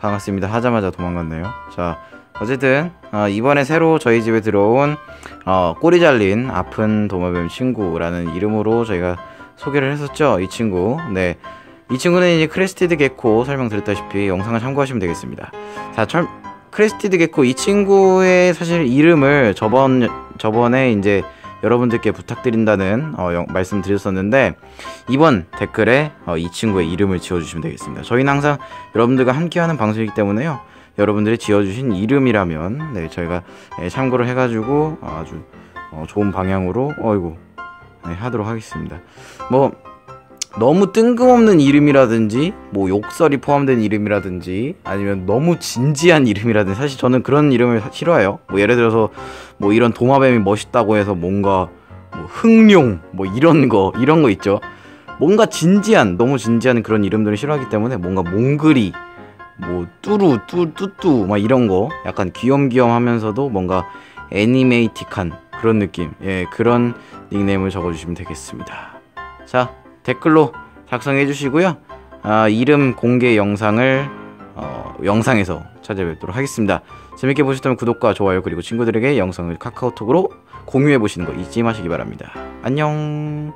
반갑습니다. 하자마자 도망갔네요. 자 어쨌든 어, 이번에 새로 저희 집에 들어온 어, 꼬리 잘린 아픈 도마뱀 친구라는 이름으로 저희가 소개를 했었죠 이 친구. 네. 이 친구는 이제 크레스티드 게코 설명드렸다시피 영상을 참고하시면 되겠습니다. 자 철, 크레스티드 게코 이 친구의 사실 이름을 저번 저번에 이제 여러분들께 부탁드린다는 어, 영, 말씀드렸었는데 이번 댓글에 어, 이 친구의 이름을 지어주시면 되겠습니다. 저희는 항상 여러분들과 함께하는 방송이기 때문에요. 여러분들이 지어주신 이름이라면 네, 저희가 예, 참고를 해가지고 아주 어, 좋은 방향으로 어이구 네, 하도록 하겠습니다. 뭐 너무 뜬금없는 이름이라든지 뭐 욕설이 포함된 이름이라든지 아니면 너무 진지한 이름이라든지 사실 저는 그런 이름을 싫어해요. 뭐 예를 들어서 뭐 이런 도마뱀이 멋있다고 해서 뭔가 뭐 흑룡 뭐 이런 거 이런 거 있죠. 뭔가 진지한 너무 진지한 그런 이름들을 싫어하기 때문에 뭔가 몽글이 뭐 뚜루 뚜 뚜뚜 막 이런 거 약간 귀염귀염 하면서도 뭔가 애니메이틱한 그런 느낌 예 그런 닉네임을 적어주시면 되겠습니다. 자 댓글로 작성해 주시고요. 아, 이름 공개 영상을 어, 영상에서 찾아뵙도록 하겠습니다. 재밌게 보셨다면 구독과 좋아요 그리고 친구들에게 영상을 카카오톡으로 공유해 보시는 거 잊지 마시기 바랍니다. 안녕.